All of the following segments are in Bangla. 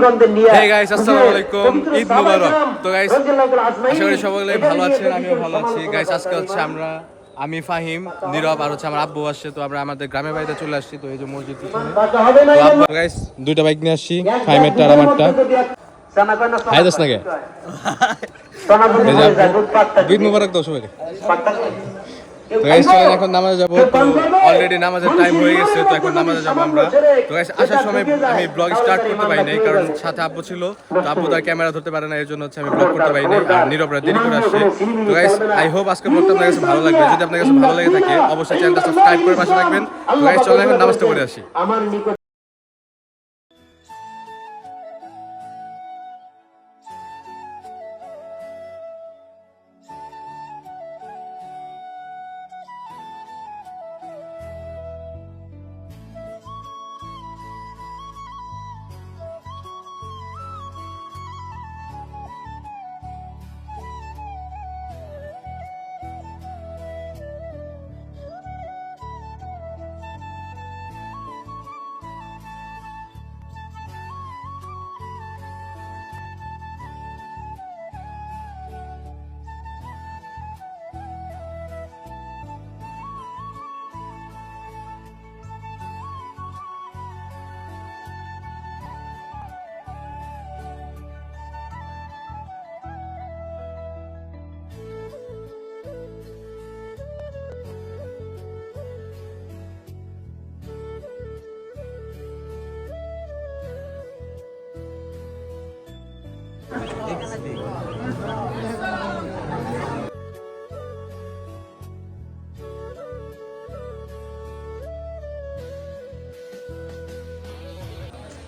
Hey guys, আসসালামু আলাইকুম ঈদ মুবারক তো গাইস আশা করি সকলে ভালো আছেন আমিও ভালো আছি। গাইস আজকে হচ্ছে আমরা আমি ফাহিম নীরব আর হচ্ছে আমার আব্বু আসছে তো আমরা আমাদের গ্রামের বাড়িতে চলে আসছি তো এই যে মসজিদ পিছনে। তো গাইস দুইটা বাইক নিয়ে আসছি ফাহিমেরটা আর আমারটা হাই দাস নাকি ঈদ মুবারক দাও সবাইকে। তো গাইস চলেন এখন নামাজে যাব অলরেডি নামাজের টাইম হয়ে গেছে তো এখন নামাজে যাব আমরা। তো গাইস আসার সময় আমি ব্লগ স্টার্ট করতে পারি নাই কারণ সাথে আব্বু ছিল তো আব্বু তার ক্যামেরা ধরতে পারে না এর জন্য হচ্ছে আমি ব্লগ করতে পারি নাই। আর নীরবরা দেরি করে আসছে তো গাইস আই হোপ আজকে ব্লগটা আপনার কাছে ভালো লাগবে। যদি আপনার কাছে ভালো লাগে থাকে অবশ্যই চ্যানেলটা সাবস্ক্রাইব করে পাশে রাখবেন তো গাইস চলেন এখন নামাজটা পড়ে আসি।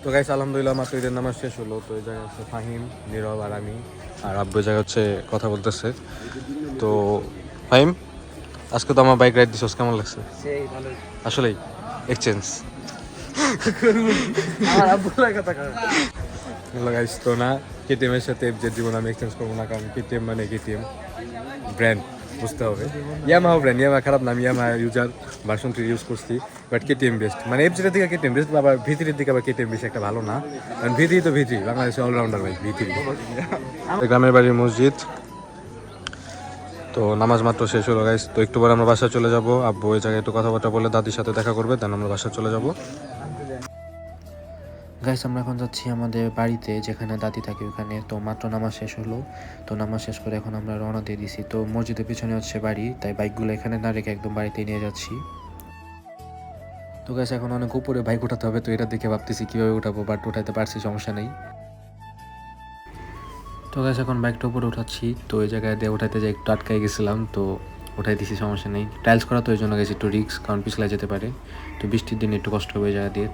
তো গাইস আলহামদুলিল্লাহ মাত্র ঈদের নামাজ শেষ হলো। তো এই জায়গায় হচ্ছে ফাহিম নীরব আর আমি আর আব্বু এই জায়গায় হচ্ছে কথা বলতেছে। তো ফাহিম আজকে তো আমার বাইক রাইড দিছস কেমন লাগছে? আসলেই এক্সচেঞ্জ গাইস তো না কেটিএম এর সাথে যে জীবন আমি এক্সচেঞ্জ করব না কারণ কেটিএম মানে কেটিএম ব্র্যান্ড বুঝতে হবে। ইয়ামাহা ব্র্যান্ড ইয়ামা খারাপ নাম, Yamaha user version three use করছি বাট কেটিএম বেস্ট মানে এফজেটের দিকে কেটিএম বেস্ট আবার ভিতরের দিকে আবার কেটিএম বেশি একটা ভালো না। কারণ ভিতরি তো ভিতরি বাংলাদেশে অলরাউন্ডার ভাই ভিতরি গ্রামের বাড়ির মসজিদ। তো নামাজ মাত্র শেষ হলো গাইস তো একটু পরে আমরা বাসায় চলে যাব। আব্বু ওই জায়গায় একটু কথাবার্তা বলে দাদির সাথে দেখা করবে দেন আমরা বাসায় চলে যাব। গাইস আমরা এখন যাচ্ছি আমাদের বাড়িতে, যেখানে দাদি থাকে ওখানে। তো মাত্র নামাজ শেষ হলো। তো নামাজ শেষ করে এখন আমরা রওনা দিয়ে দিছি। তো মসজিদের পিছনে হচ্ছে বাড়ি, তাই বাইকগুলো এখানে না রেখে একদম বাড়িতে নিয়ে যাচ্ছি। তো গাইস এখন অনেক উপরে বাইক উঠাতে হবে, তো এটা দেখে ভাবতেছি কীভাবে উঠাবো বাট উঠাতে পারছি, সমস্যা নেই। তো গাইস এখন বাইকটা উপরে উঠাচ্ছি। তো ওই জায়গায় দিয়ে উঠাইতে যাই একটু আটকাই গেছিলাম, তো ওঠাই দিছি, সমস্যা নেই। টাইলস করা তো ওই জন্য গেছি একটু রিক্স কারণ পিছলা যেতে পারে। তো বৃষ্টির দিনে একটু কষ্ট হবে জায়গা দিয়ে।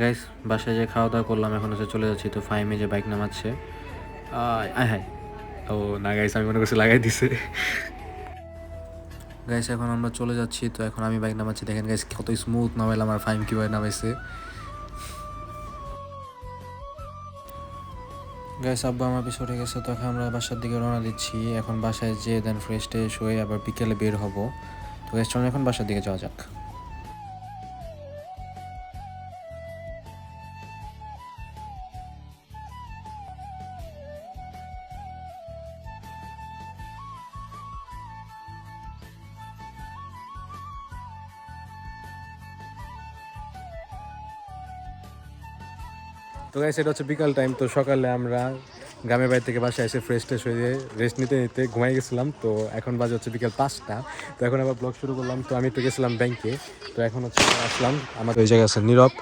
গাইস বাসায় যে খাওয়া দাওয়া করলাম, এখন হচ্ছে চলে যাচ্ছি, তো ফাইমে যে বাইক নামাচ্ছে। আয়, হায়। ও, না গাইস আমি মনে করছি লাগাই দিছে। গাইস এখন আমরা চলে যাচ্ছি, তো এখন আমি বাইক নামাচ্ছি। দেখেন গাইস কত স্মুথ নামাইলাম আর ফাইম কীভাবে নামাইছে। গাইস আব্বা আমার পিছনে উঠে গেছে, তো এখন আমরা বাসার দিকে রওনা দিচ্ছি। এখন বাসায় যেয়ে দেন ফ্রেশ ট্রেশ হয়ে আবার বিকেলে বের হব। তো গাইস চলুন এখন বাসার দিকে যাওয়া যাক। তো গাইস এটা হচ্ছে বিকাল টাইম তো সকালে আমরা গ্রামের বাড়ি থেকে বাসায় এসে ফ্রেশ ট্রেশ হয়ে রেস্ট নিতে নিতে ঘুমাই গেছিলাম, তো এখন বাজে হচ্ছে বিকাল পাঁচটা। তো এখন আবার ব্লগ শুরু করলাম, তো আমি তো গেছিলাম ব্যাংকে তো এখন হচ্ছে আসলাম। আমার ওই জায়গায় আছে নীরব,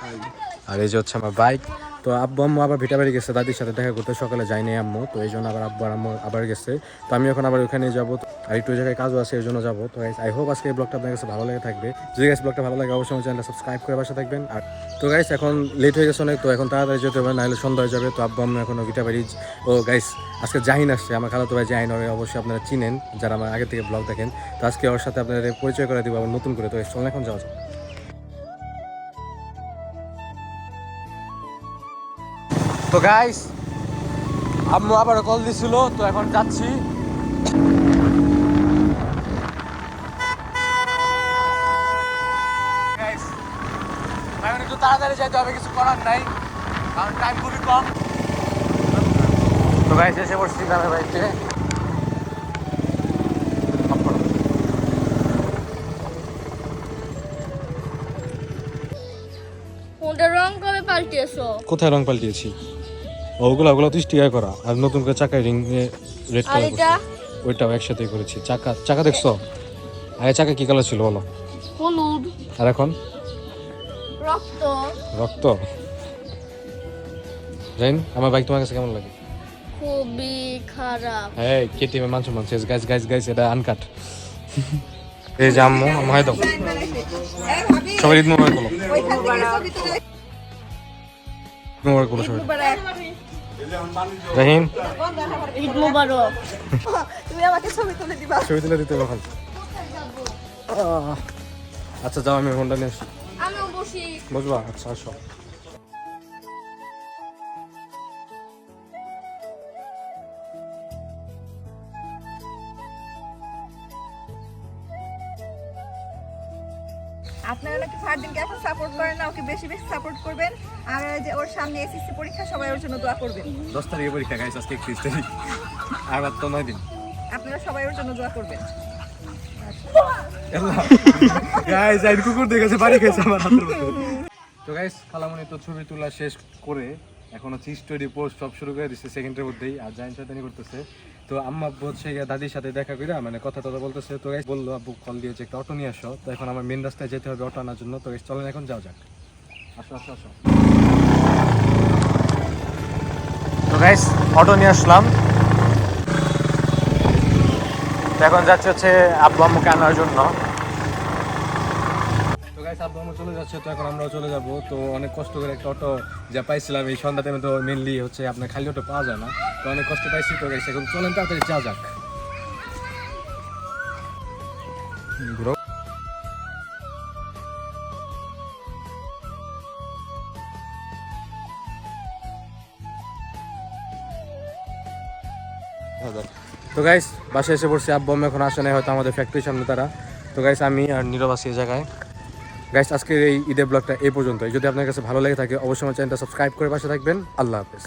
আর এই যে হচ্ছে আমার বাইক তো আব্বু, আম্মু আবার ভিটা বাড়ি গেছে, দাদির সাথে দেখা করতে। সকালে যায়নি আম্মু, তো এই জন্য আবার আব্বু আর আম্মু আবার গেছে। তো আমি এখন আবার ওখানে যাব। আর একটু জায়গায় কাজও আছে, এই জন্য যাব। তো আই হোপ আজকে এই ব্লগটা আপনার কাছে ভালো লেগে থাকবে। যদি গাইস ব্লগটা ভালো লাগে, অবশ্যই চ্যানেলটা সাবস্ক্রাইব করে বাসা থাকবেন। আর তো গাইস এখন লেট হয়ে গেছে অনেক, তো এখন তাড়াতাড়ি যেতে হবে, নাহলে সন্ধ্যা হয়ে যাবে। তো আব্বু, আম্মু এখন ভিটা বাড়ি ও গাইস আজকে জাহিন আসছে। আমার খালাতো ভাই জাহিন হবে অবশ্যই আপনারা চিনেন, যারা আমার আগে থেকে ব্লগ দেখেন। তো আজকে ওর সাথে আপনাদের পরিচয় করে দিব, আবার নতুন করে। তো চল এখন যাওয়া যাক। তো গাইস আম্মু আবার কল দিছিল তো এখন যাচ্ছি। Guys, একটু তাড়াতাড়ি যাইতে হবে কিছু করার নাই কারণ টাইম খুবই কম। তো গাইস এসে পড়ছি গ্রামের বাড়িতে। ফোনটা রং কবে পাল্টিয়েছো? কোথায় রং পাল্টিয়েছি? ওগুলো ওগুলো তো স্টিকার করা। আর নতুন করে চাকায় রিং রেড কালার ওইটাও একসাথেই করেছি। চাকা চাকা দেখছ? আগে চাকা কি কালার ছিল বলো? হলুদ। আর এখন? রক্ত। রক্ত। জাইন আমার বাইক তোমার কাছে কেমন লাগে? খুবই খারাপ। হ্যাঁ কেটিএম মানছো মানছো। গাইস গাইস গাইস এটা আনকাট এই যে আম্মু আম্মু হাই দাও। সবাই ঈদ মোবারক বলো। মোবারক বলো সবাই। জাহিন ঈদ মুবারক তুমি আমাকে ছবি তুলে দিবা ছবি তুলে দিতে আচ্ছা যাও আমি ফোনটা নিয়ে আসি। আমিও বসি। বুঝবা আচ্ছা আসো। আপনারা নাকি ফারদিনকে এখন সাপোর্ট করেন না ওকে বেশি বেশি সাপোর্ট করবেন। আর যে ওর সামনে এসএসসি পরীক্ষা সবাই ওর জন্য দোয়া করবেন। দশ তারিখে পরীক্ষা গাইস আজকে একত্রিশ তারিখ। আর মাত্র নয় দিন। আপনারা সবাই ওর জন্য দোয়া করবেন। গাইস আইন কুকুর দেখেছে বাড়ি খেয়েছে আমার হাতের মধ্যে। তো গাইস খালামণি তো ছবি তোলা শেষ করে এখন হচ্ছে স্টোরি পোস্ট সব শুরু করে দিচ্ছে সেকেন্ডের মধ্যেই, আর জাইন শয়তানি করতেছে। তো আম্মা আব্বু হচ্ছে দাদির সাথে দেখা করে মানে কথা টথা বলতেছে, তো গাইস বলল, আব্বু কল দিয়েছে, একটা অটো নিয়ে আসো। তো এখন আমার মেন রাস্তায় যেতে হবে অটো আনার জন্য। তো গাইস চলেন এখন যাও যাক। আসো আসো আসো। তো গাইস অটো নিয়ে আসলাম। এখন যাচ্ছে হচ্ছে আব্বু আম্মুকে আনার জন্য। চলে যাচ্ছে, তো এখন আমরাও চলে যাব। তো অনেক কষ্ট করে একটা অটো যা পাইছিলাম, এই সন্ধ্যা টাইমে তো মেনলি হচ্ছে আপনার খালি অটো পাওয়া যায় না। তো অনেক কষ্ট পাইছি তো গাইস এখন চলেন তাড়াতাড়ি যাওয়া যাক। তো গাইস বাসায় এসে পড়ছি, আব্বু আম্মা এখন আসে নাই, হয়তো আমাদের ফ্যাক্টরির সামনে তারা। তো গাইস আমি আর নীরব আছি এই জায়গায়। গাইস আজকের এই ঈদের ব্লগটা এই পর্যন্তই। যদি আপনার কাছে ভালো লাগে থাকে, অবশ্যই আমার চ্যানেলটা সাবস্ক্রাইব করে পাশে থাকবেন। আল্লাহ হাফেজ।